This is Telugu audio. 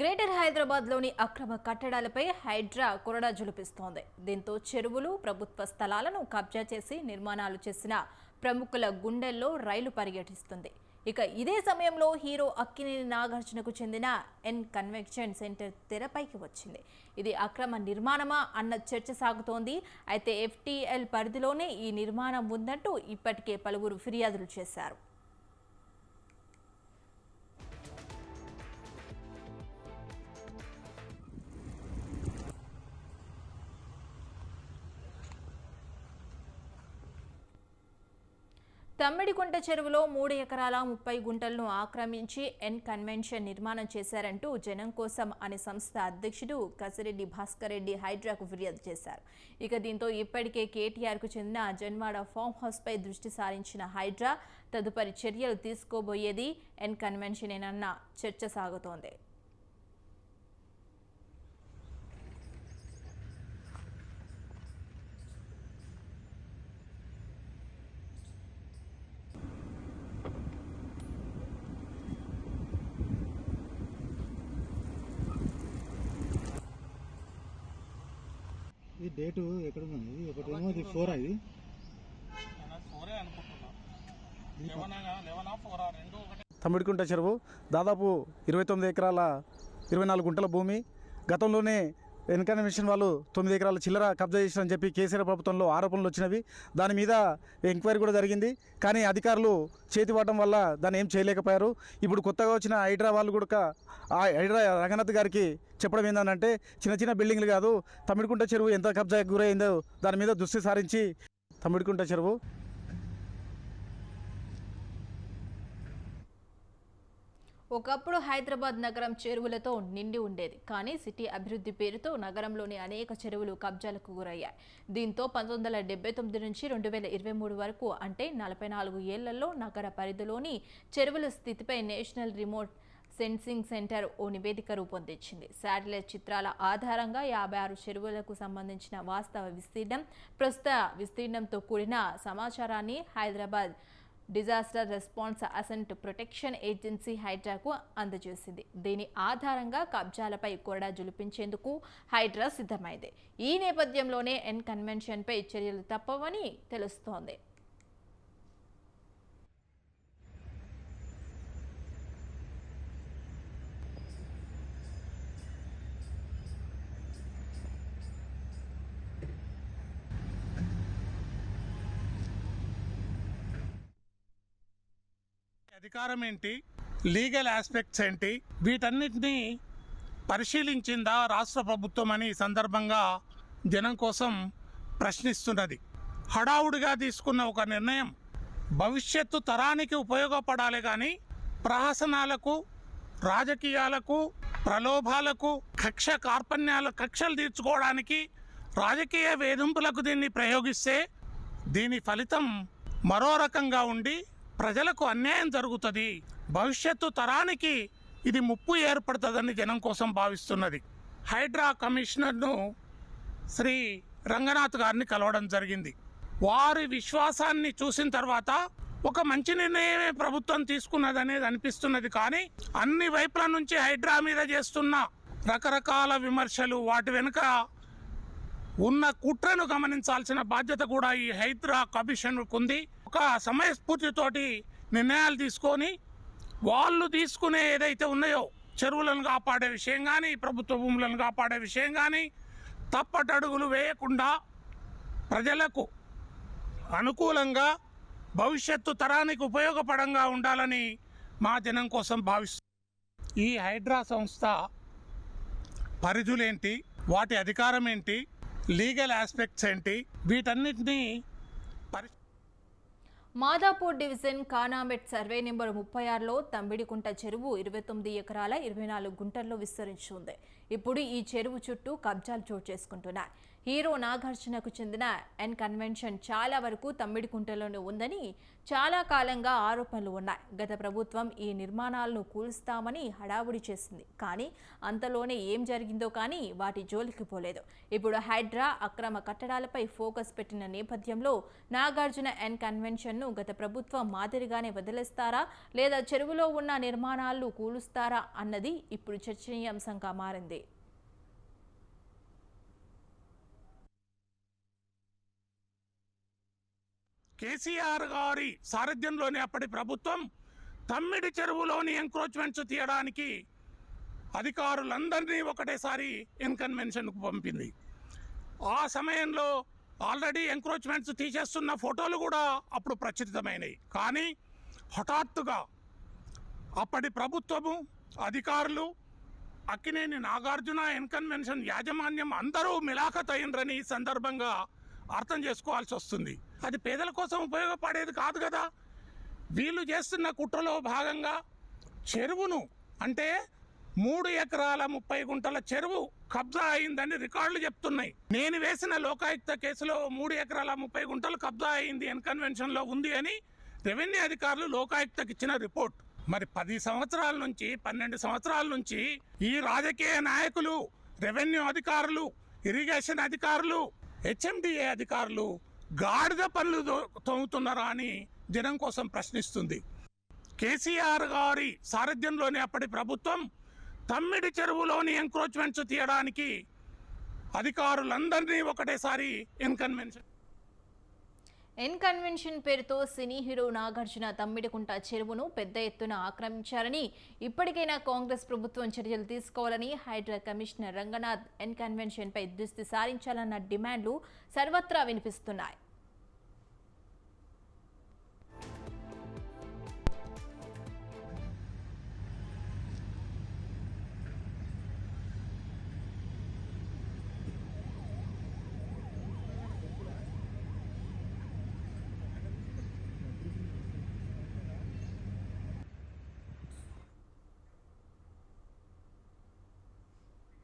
గ్రేటర్ హైదరాబాద్లోని అక్రమ కట్టడాలపై హైడ్రా కొరడా జులిపిస్తోంది. దీంతో చెరువులు ప్రభుత్వ స్థలాలను కబ్జా చేసి నిర్మాణాలు చేసిన ప్రముఖుల గుండెల్లో రైలు పర్యటిస్తుంది ఇక ఇదే సమయంలో హీరో అక్కినేని నాగార్జునకు చెందిన ఎన్ కన్వెన్షన్ సెంటర్ తెరపైకి వచ్చింది. ఇది అక్రమ నిర్మాణమా అన్న చర్చ సాగుతోంది. అయితే ఎఫ్టీఎల్ పరిధిలోనే ఈ నిర్మాణం ఉందంటూ ఇప్పటికే పలువురు ఫిర్యాదులు చేశారు. తమ్మిడికుంట చెరువులో మూడు ఎకరాల ముప్పై గుంటలను ఆక్రమించి ఎన్ కన్వెన్షన్ నిర్మాణం చేశారంటూ జనం కోసం అనే సంస్థ అధ్యక్షుడు కసిరెడ్డి భాస్కర్ రెడ్డి హైడ్రాకు ఫిర్యాదు చేశారు. ఇక దీంతో ఇప్పటికే కేటీఆర్కు చెందిన జన్వాడ ఫామ్ హౌస్పై దృష్టి సారించిన హైడ్రా తదుపరి చర్యలు తీసుకోబోయేది ఎన్ కన్వెన్షన్ ఏనన్న చర్చ సాగుతోంది. ఇది డేటు ఎక్కడ ఉంది ఇది ఒకటేమో ఇది ఫోర్ ఇది? నేను ఫోరే అనుకుంటున్నా. ఫోరా రెండు ఒకటే. తమ్మిడికుంట చెరువు దాదాపు ఇరవై తొమ్మిది ఎకరాల ఇరవై నాలుగు గుంటల భూమి. గతంలోనే వెనకన మిషన్ వాళ్ళు తొమ్మిది ఎకరాల చిల్లర కబ్జా చేశారని చెప్పి కేసీఆర్ ప్రభుత్వంలో ఆరోపణలు వచ్చినవి. దాని మీద ఎంక్వైరీ కూడా జరిగింది. కానీ అధికారులు చేతి వల్ల దాన్ని ఏం చేయలేకపోయారు. ఇప్పుడు కొత్తగా వచ్చిన హైడ్రా వాళ్ళు కూడా ఆ హైడ్రా రంగనాథ్ గారికి చెప్పడం ఏంటంటే చిన్న చిన్న బిల్డింగ్లు కాదు తమిడికుంట చెరువు ఎంత కబ్జాకి గురైందో దాని మీద దృష్టి సారించి తమిడికుంట చెరువు ఒకప్పుడు హైదరాబాద్ నగరం చెరువులతో నిండి ఉండేది కానీ సిటీ అభివృద్ధి పేరుతో నగరంలోని అనేక చెరువులు కబ్జాలకు గురయ్యాయి. దీంతో పంతొమ్మిది వందల డెబ్బై తొమ్మిది నుంచి రెండు వేల ఇరవై మూడు వరకు అంటే నలభై నాలుగు ఏళ్ళలో నగర పరిధిలోని చెరువుల స్థితిపై నేషనల్ రిమోట్ సెన్సింగ్ సెంటర్ ఓ నివేదిక రూపొందించింది. శాటిలైట్ చిత్రాల ఆధారంగా యాభై ఆరు చెరువులకు సంబంధించిన వాస్తవ విస్తీర్ణం ప్రస్తుత విస్తీర్ణంతో కూడిన సమాచారాన్ని Hyderabad disaster response asset protection agency హైడ్రాకు అందజేసింది. దీని ఆధారంగా కబ్జాలపై కొరడా జులిపించేందుకు హైడ్రా సిద్ధమైంది. ఈ నేపథ్యంలోనే ఎన్ కన్వెన్షన్పై చర్యలు తప్పవని తెలుస్తోంది. అధికారం ఏంటి లీగల్ ఆస్పెక్ట్స్ ఏంటి? వీటన్నిటినీ పరిశీలించిందా రాష్ట్ర ప్రభుత్వం అని ఈ సందర్భంగా జనం కోసం ప్రశ్నిస్తున్నది. హడావుడిగా తీసుకున్న ఒక నిర్ణయం భవిష్యత్తు తరానికి ఉపయోగపడాలి కానీ ప్రహసనాలకు రాజకీయాలకు ప్రలోభాలకు కక్ష కార్పణ్యాల కక్షలు తీర్చుకోవడానికి రాజకీయ వేధింపులకు దీన్ని ప్రయోగిస్తే దీని ఫలితం మరో రకంగా ఉండి ప్రజలకు అన్యాయం జరుగుతుంది. భవిష్యత్తు తరానికి ఇది ముప్పు ఏర్పడుతుందని జనం కోసం భావిస్తున్నది. హైడ్రా కమిషనర్ను శ్రీ రంగనాథ్ గారిని కలవడం జరిగింది. వారి విశ్వాసాన్ని చూసిన తర్వాత ఒక మంచి నిర్ణయమే ప్రభుత్వం తీసుకున్నదనేది అనిపిస్తున్నది. కానీ అన్ని వైపుల నుంచి హైడ్రా మీద చేస్తున్న రకరకాల విమర్శలు వాటి వెనుక ఉన్న కుట్రను గమనించాల్సిన బాధ్యత కూడా ఈ హైడ్రా కమిషన్కు ఉంది ఒక సమయస్ఫూర్తితోటి నిర్ణయాలు తీసుకొని వాళ్ళు తీసుకునే ఏదైతే ఉన్నాయో చెరువులను కాపాడే విషయం కానీ ప్రభుత్వ భూములను కాపాడే విషయం కానీ తప్పటడుగులు వేయకుండా ప్రజలకు అనుకూలంగా భవిష్యత్తు తరానికి ఉపయోగపడంగా ఉండాలని మా జనం కోసం భావిస్తుంది ఈ హైడ్రా సంస్థ పరిధులేంటి వాటి అధికారం ఏంటి లీగల్ ఆస్పెక్ట్స్ ఏంటి వీటన్నిటిని పరి Madhapur division Khanamet survey number ముప్పై ఆరులో తంబిడికుంట చెరువు ఇరవై తొమ్మిది ఎకరాల ఇరవై నాలుగు గుంటల్లో విస్తరించి ఉంది. ఇప్పుడు ఈ చెరువు చుట్టూ కబ్జాలు చోటు చేసుకుంటున్నాయి. హీరో నాగార్జునకు చెందిన ఎన్ కన్వెన్షన్ చాలా వరకు తమ్మిడికుంటలోనే ఉందని చాలా కాలంగా ఆరోపణలు ఉన్నాయి. గత ప్రభుత్వం ఈ నిర్మాణాలను కూల్స్తామని హడావుడి చేసింది. కానీ అంతలోనే ఏం జరిగిందో కానీ వాటి జోలికి పోలేదు. ఇప్పుడు హైడ్రా అక్రమ కట్టడాలపై ఫోకస్ పెట్టిన నేపథ్యంలో నాగార్జున ఎన్ కన్వెన్షన్ను గత ప్రభుత్వం మాదిరిగానే వదిలేస్తారా? లేదా చెరువులో ఉన్న నిర్మాణాలను కూలుస్తారా? అన్నది ఇప్పుడు చర్చనీయాంశంగా మారింది. కేసీఆర్ గారి సారథ్యంలోని అప్పటి ప్రభుత్వం తమ్మిడి చెరువులోని ఎంక్రోచ్మెంట్స్ తీయడానికి అధికారులందరినీ ఒకటేసారి ఇన్కన్వెన్షన్కు పంపింది. ఆ సమయంలో ఆల్రెడీ ఎంక్రోచ్మెంట్స్ తీసేస్తున్న ఫోటోలు కూడా అప్పుడు ప్రచురితమైనవి కానీ హఠాత్తుగా అప్పటి ప్రభుత్వము అధికారులు అక్కినేని నాగార్జున ఎన్కన్వెన్షన్ యాజమాన్యం అందరూ మిలాఖత్ అయిండ్రని ఈ సందర్భంగా అర్థం చేసుకోవాల్సి వస్తుంది. అది పేదల కోసం ఉపయోగపడేది కాదు కదా. వీళ్ళు చేస్తున్న కుట్రలో భాగంగా చెరువును అంటే మూడు ఎకరాల ముప్పై గుంటల చెరువు కబ్జా అయిందని రికార్డులు చెప్తున్నాయి. నేను వేసిన లోకాయుక్త కేసులో మూడు ఎకరాల ముప్పై గుంటలు కబ్జా అయింది ఎన్కన్వెన్షన్ కన్వెన్షన్లో ఉంది అని రెవెన్యూ అధికారులు లోకాయుక్తకి ఇచ్చిన రిపోర్ట్. మరి పది సంవత్సరాల నుంచి పన్నెండు సంవత్సరాల నుంచి ఈ రాజకీయ నాయకులు రెవెన్యూ అధికారులు ఇరిగేషన్ అధికారులు హెచ్ఎండిఏ అధికారులు గాడిద పనులు తోముతున్నారా అని జనం కోసం ప్రశ్నిస్తుంది. కేసీఆర్ గారి సారథ్యంలోని అప్పటి ప్రభుత్వం తమ్మిడి చెరువులోని ఎంక్రోచ్మెంట్స్ తీయడానికి అధికారులందరినీ ఒకటేసారి ఎన్కన్వెన్షన్ ఎన్ కన్వెన్షన్ పేరుతో సినీ హీరో నాగార్జున తమ్మిడికుంట చెరువును పెద్ద ఎత్తున ఆక్రమించారని ఇప్పటికైనా కాంగ్రెస్ ప్రభుత్వం చర్యలు తీసుకోవాలని హైడ్రా కమిషనర్ రంగనాథ్ ఎన్ కన్వెన్షన్పై దృష్టి సారించాలన్న డిమాండ్లు సర్వత్రా వినిపిస్తున్నాయి.